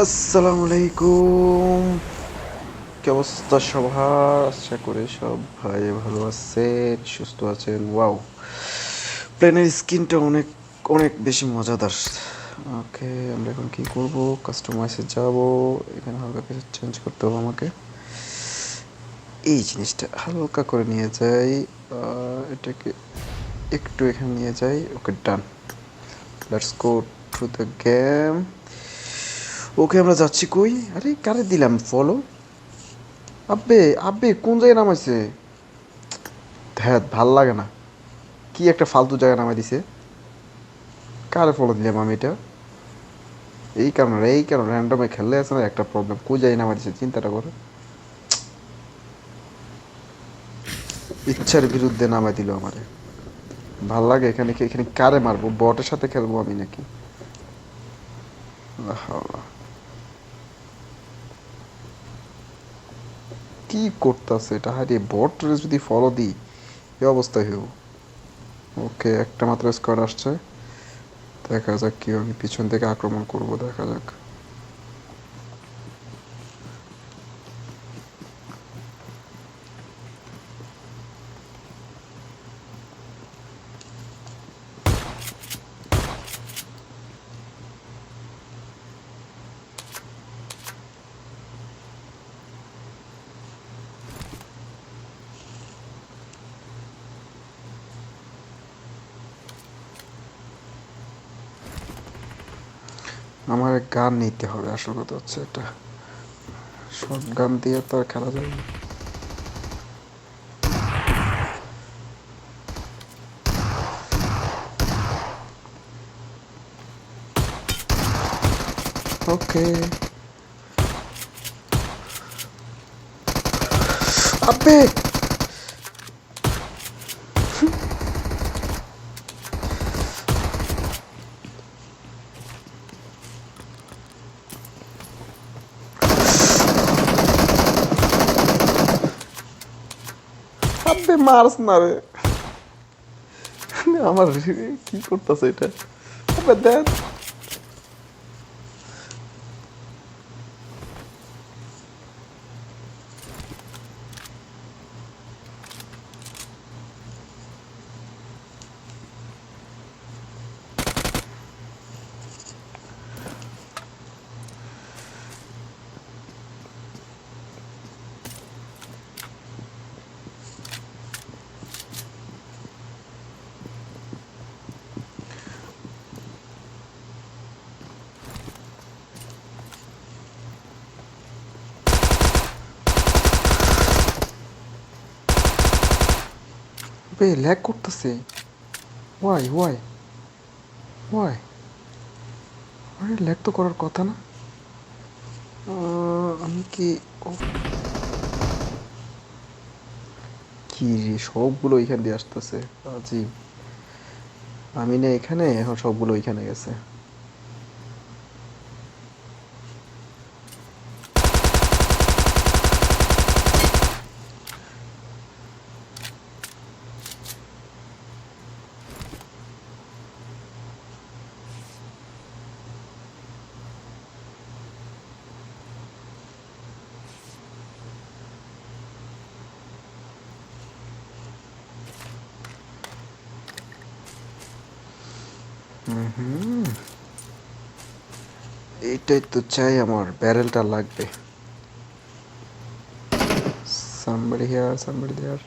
আসসালামু আলাইকুম কি অবস্থা সবার? আশা করে সব ভাই ভালো আছেন, সুস্থ আছেন। ওয়াও, প্লেনের স্কিনটা অনেক অনেক বেশি মজাদার। ওকে, আমরা এখন কি করব? কাস্টমাইজে যাব। এখানে হালকা কিছু চেঞ্জ করতে হবে আমাকে। এই জিনিসটা হালকা করে নিয়ে যাই। এটাকে একটু এখানে নিয়ে যাই। Okay, done. Let's go to the game okay আমরা যাচ্ছি কই? আরে কারে দিলাম? ফলো আব্বে আব্বে, কোন জায়গায় নামাইছে? ধ্যাত, ভালো লাগে না। কি একটা ফালতু জায়গায় নামাই দিছে? কারে ফলো দিলাম আমি এটা? এই কারণে এই কারণে র্যান্ডমে খেললে আছে না একটা প্রবলেম কোন জায়গায় নামাই দিছে? চিন্তাটা করে। ইচ্ছার বিরুদ্ধে নামাই দিল আমারে। ভালো লাগে এখানে এখানে কারে মারবো? বটের সাথে খেলব আমি নাকি? আহা। কি করতেছে? এটা হারিয়ে বট যদি ফলো দিই এ অবস্থায় হইব। ওকে, একটা মাত্র স্কোয়ার আসছে। দেখা যাক কি আমি পিছন থেকে আক্রমণ করব, দেখা যাক। আমার গান নিতে হবে, আসল কথা হচ্ছে এটা। শর্ট গান দিয়ে তো আর খেলা যাবে না। ওকে। আবে মারস না রে আমার কি করতেছে এটা? দেখ। বে ল্যাগ করতেছে। ওয়াই ওয়াই ওয়াই আরে, ল্যাগ তো করার কথা না। আমি কি কি রে, সবগুলো ওইখান দিয়ে আসতেছে। আজিব আমি না এখানে? এখন সবগুলো ওইখানে গেছে। এইটাই তো চাই আমার ব্যারেলটা লাগবে somebody here somebody there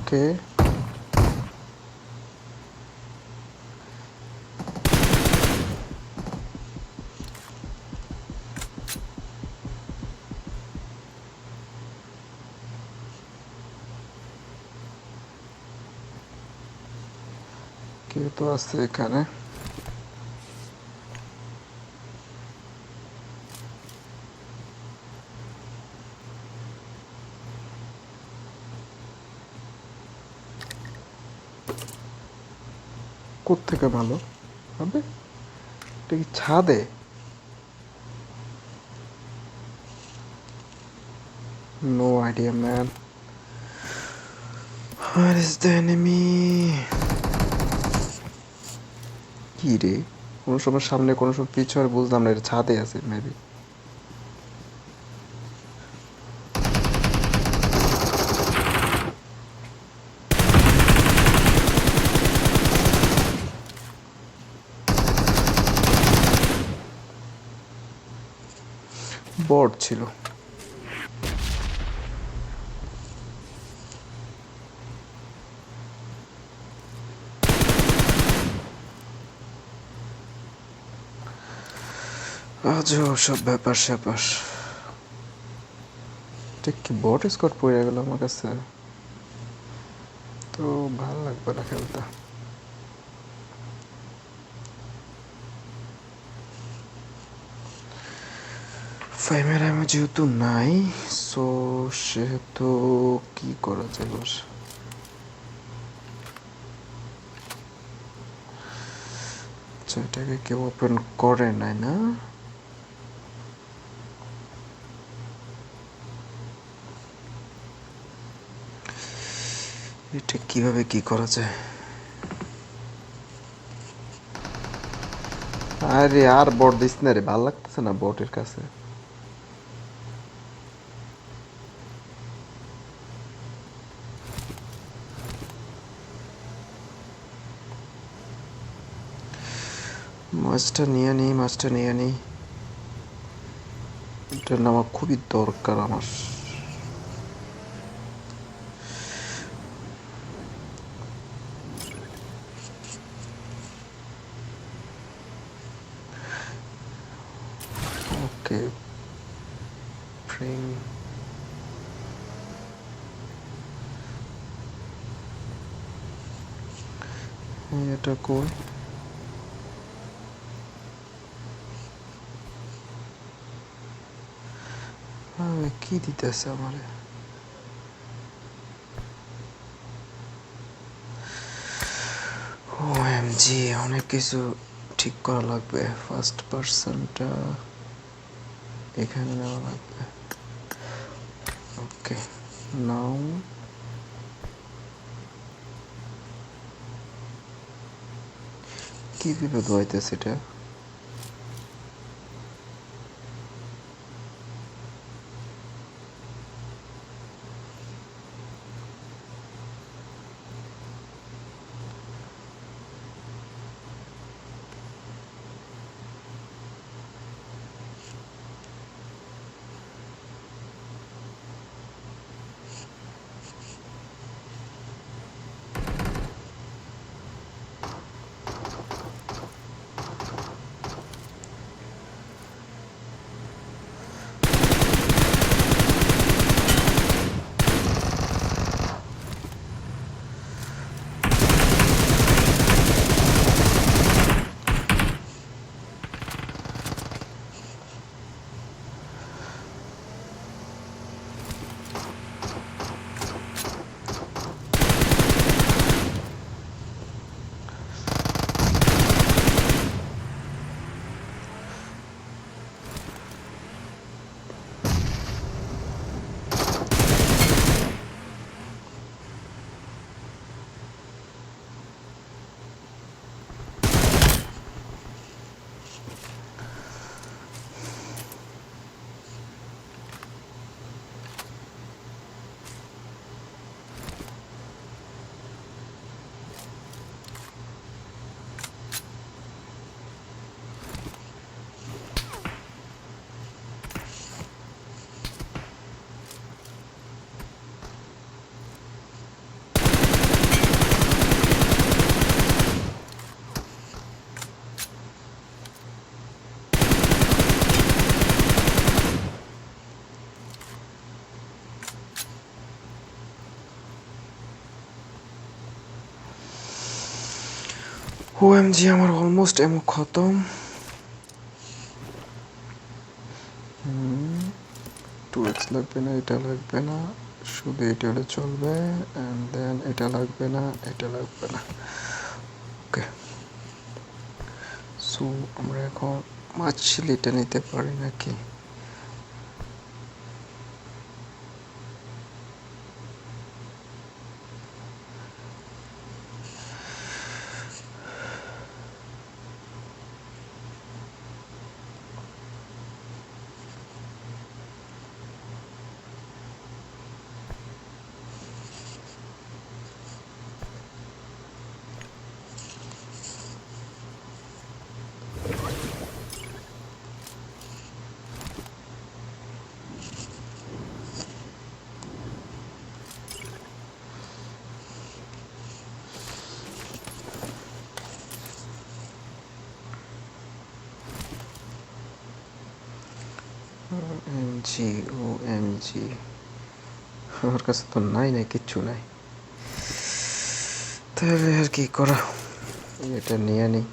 okay আছে এখানে কোত্থেকে ভালো? হবে? এটা কি ছাদে? No idea man Where is the enemy? কি রে? কোনো সময় সামনে, কোনো সময় পিছু আর বুঝলাম না এটা ছাদে আছে মেবি বট ছিল। আজও সব ব্যাপার স্যাপার। ঠিক কি বট স্কট পড়ে গেল আমার কাছে? তো ভালো লাগবে না খেলতে। ফাইমের আমি যেহেতু নাই সো সেহেতু কি করা যায় বস? আচ্ছা এটাকে কেউ ওপেন করে নাই না? এটা কীভাবে কি করা যায়? আরে আর বট দিস না রে ভালো লাগতেছে না বটের কাছে? মাছটা নিয়ে নিই মাছটা নিয়ে নিই এটা নেওয়া খুবই দরকার আমার ওকে bring এটা কই কি দিতেছে আমারে? ও এম জি অনেক কিছু ঠিক করা লাগবে। ফার্স্ট পার্সনটা এখানে নেওয়া লাগবে। ওকে নাও কি বিপদ হইতেছে এটা? ওএমজি আমার অলমোস্ট এমন খতম। টু এক্স লাগবে না, এটা লাগবে না। শুধু এটা হলে চলবে অ্যান্ড দেন এটা লাগবে না, এটা লাগবে না। ওকে সো আমরা এখন মাছ মাছলিটা নিতে পারি নাকি? জি ও এম জি আমার কাছে তো নাই নাই, কিচ্ছু নাই। তাহলে আর কি করা? এটা নিয়ে নিই।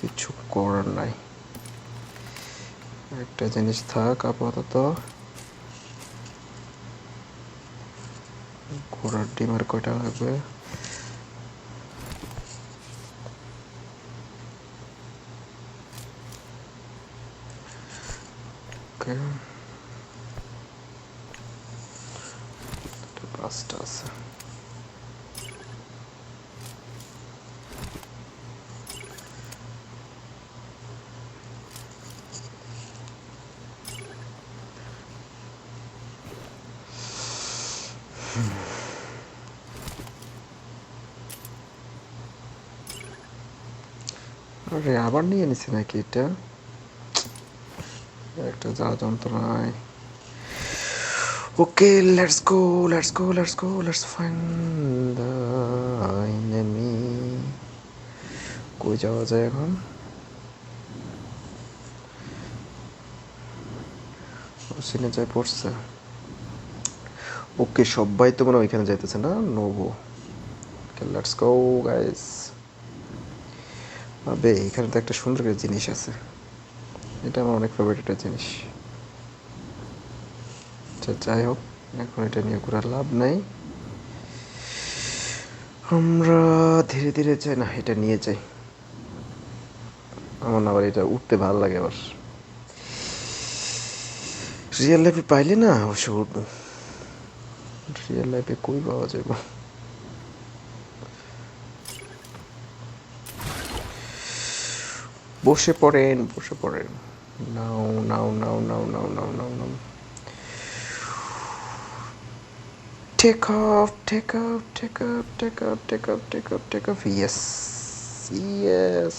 কিছু করার নাই। একটা জিনিস থাক আপাতত। ঘোড়ার ডিমের কয়টা লাগবে ওকে আছে। আরে আবার নিয়ে নিছি নাকি এটা? একটা যা যন্ত্রণায়। Okay let's go let's go let's go let's find the enemy কই যাওয়া যায় এখন? সিনে যায় পড়ছে। ওকে সবাই তো মনে ওইখানে যাইতেছে না? নোভো লেটস গো গাইস আবে, এখানে তো একটা সুন্দর জিনিস আছে। এটা আমার অনেক ফেভারিট একটা জিনিস। আচ্ছা যাই হোক, এখন এটা নিয়ে ঘোরার লাভ নাই। আমরা ধীরে ধীরে যাই, না, এটা নিয়ে যাই। আমার আবার এটা উঠতে ভালো লাগে আবার। রিয়েল লাইফে পাইলে না, অবশ্য উঠবো। রিয়েল লাইফে কই পাওয়া যাবে বসে পড়েন বসে পড়েন। নাও নাও নাও নাও নাও নাও নাও নাও। Take off, take off, take off, take off, take off, take off, take off. Yes. Yes.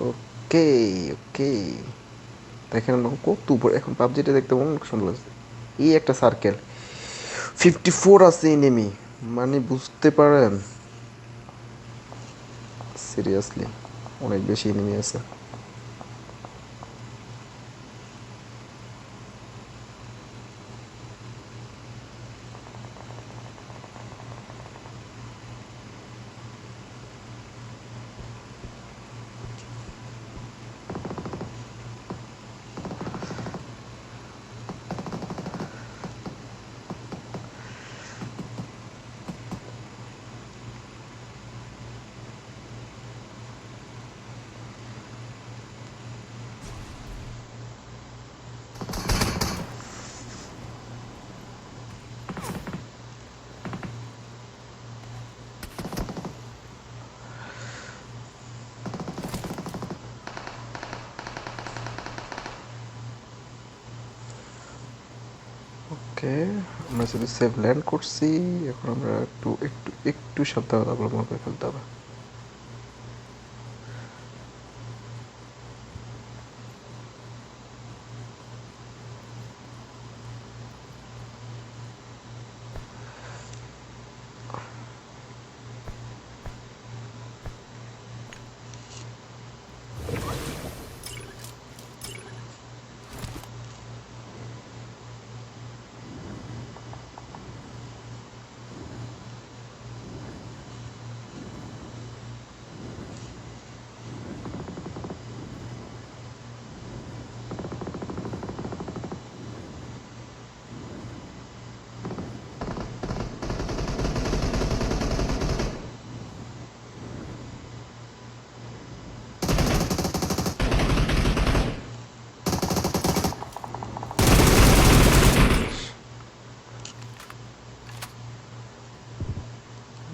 ওকে ওকে দেখেন কত উপরে এখন পাবজিটা দেখতে অনেক সুন্দর লাগছে এই একটা সার্কেল ফিফটি ফোর আছে এনিমি মানে বুঝতে পারেন? সিরিয়াসলি অনেক বেশি এনিমি আছে ওকে আমরা শুধু সেভ ল্যান্ড করছি, এখন আমরা একটু একটু একটু সাবধানতা অবলম্বন করে ফেলতে হবে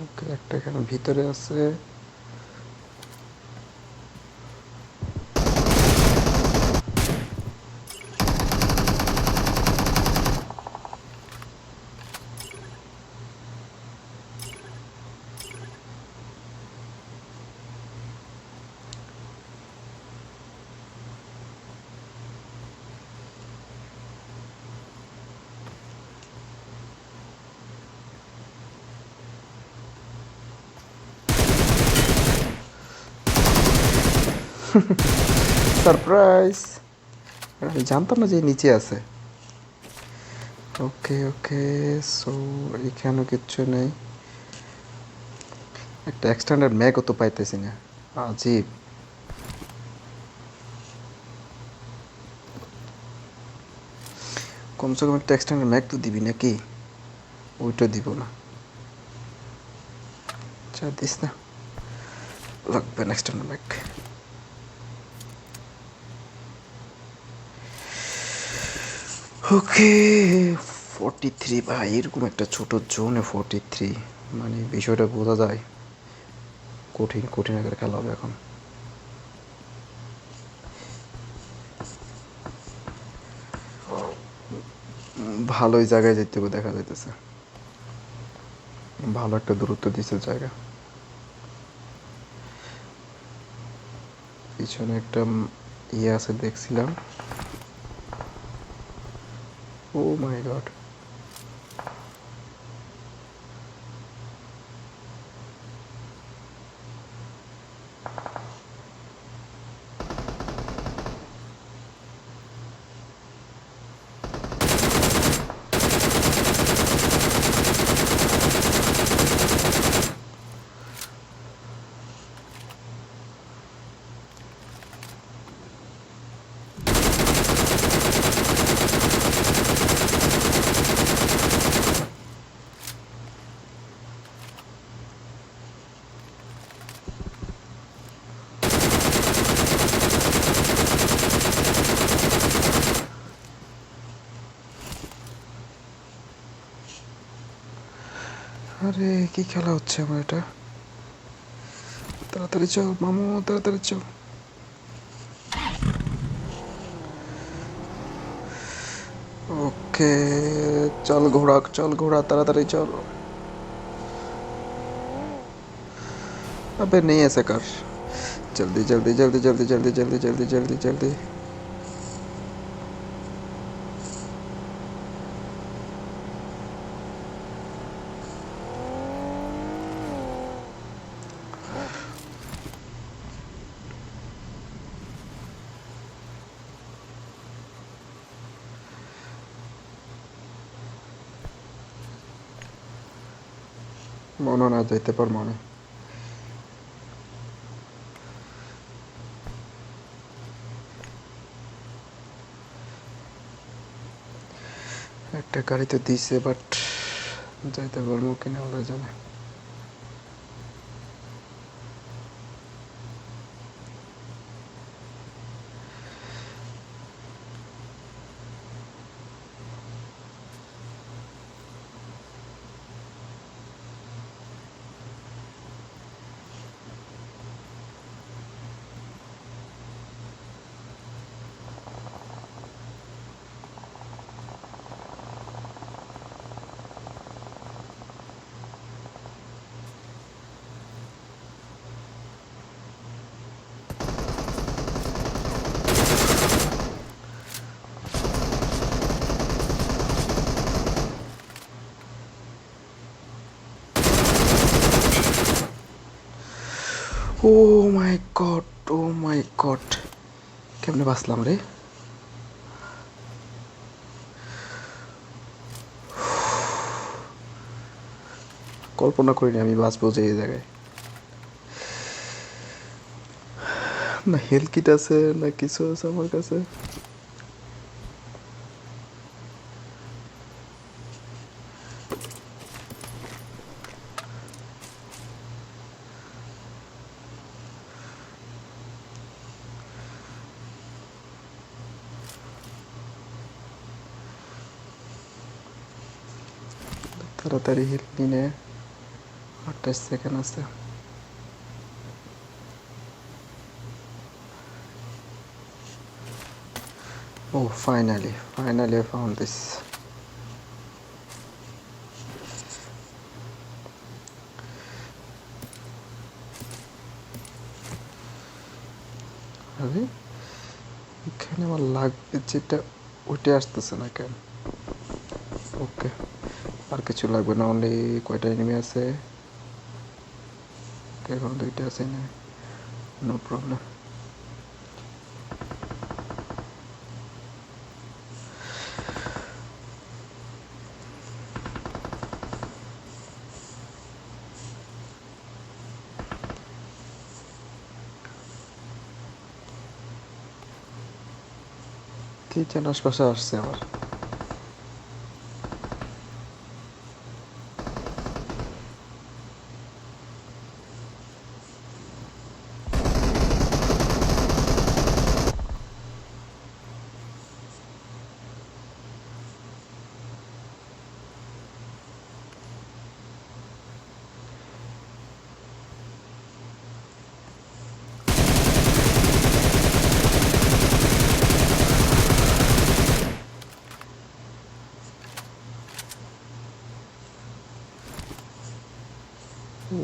ওকে একটা এখানে ভিতরে আছে সারপ্রাইজ আমি জানতাম না যে নিচে আছে। ওকে ওকে সো এখানেও কিচ্ছু নেই। একটা এক্সটেন্ডেড ম্যাগও তো পাইতেছি না। আজীব। কমসে কম একটা এক্সটেন্ডেড ম্যাগ তো দিবি নাকি? ওইটা দিব না। চা দিস না। লাগবে না extended mag. Okay forty three ভাই, এরকম একটা ছোট জোনে ফর্টি থ্রি মানে বিষয়টা বোঝা যায়। কঠিন কঠিন আকারে খেলা হবে এখন। ভালোই জায়গায় যেতে হবে, দেখা যাইতেছে। ভালো একটা দূরত্ব দিছে জায়গা। পিছনে একটা ইয়ে আছে, দেখছিলাম। oh my god. আরে কি খেলা হচ্ছে আমার এটা তাড়াতাড়ি চল মামু তাড়াতাড়ি চল ওকে চল ঘোড়া চল ঘোড়া তাড়াতাড়ি চল अबे नहीं ऐसा कर जल्दी जल्दी जल्दी जल्दी जल्दी जल्दी जल्दी जल्दी जल्दी মনে না যাইতে পার একটা গাড়ি তো দিছে বাট যাইতে পারব কিনা ওরা জানে। ও মাই গড ও মাই গড কেমনে বাঁচলাম রে? কল্পনা করিনি আমি বাঁচবো যে এই জায়গায়। না হেলকিট আছে, না কিছু আছে আমার কাছে। তাড়াতাড়ি হেল্প নিয়ে আঠাশ সেকেন্ড আছে। Oh, finally, finally I this. আরে এখানে আমার লাগবে যেটা ওইটা আসতেছে না কেন? ওকে আর কিছু লাগবে না অনলি কয়টা এনিমি আছে? এখন দুইটা আছে না? নো প্রবলেম কি যেন আশপাশে আসছে আমার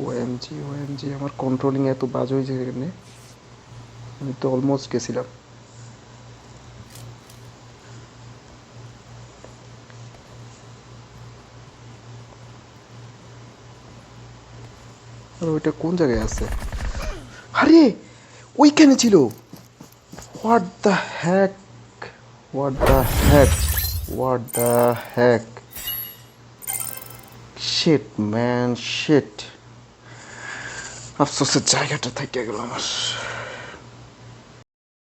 ওএমজি ওএমজি আমার কন্ট্রোলিং এত বাজ হয়েছে এখানে। আমি তো অলমোস্ট গেছিলাম। আর ওইটা কোন জায়গায় আছে? আরে, ওইখানে ছিল। What the heck what the heck what the heck shit man shit আফসোসের জায়গাটা থেকে গেল আমার।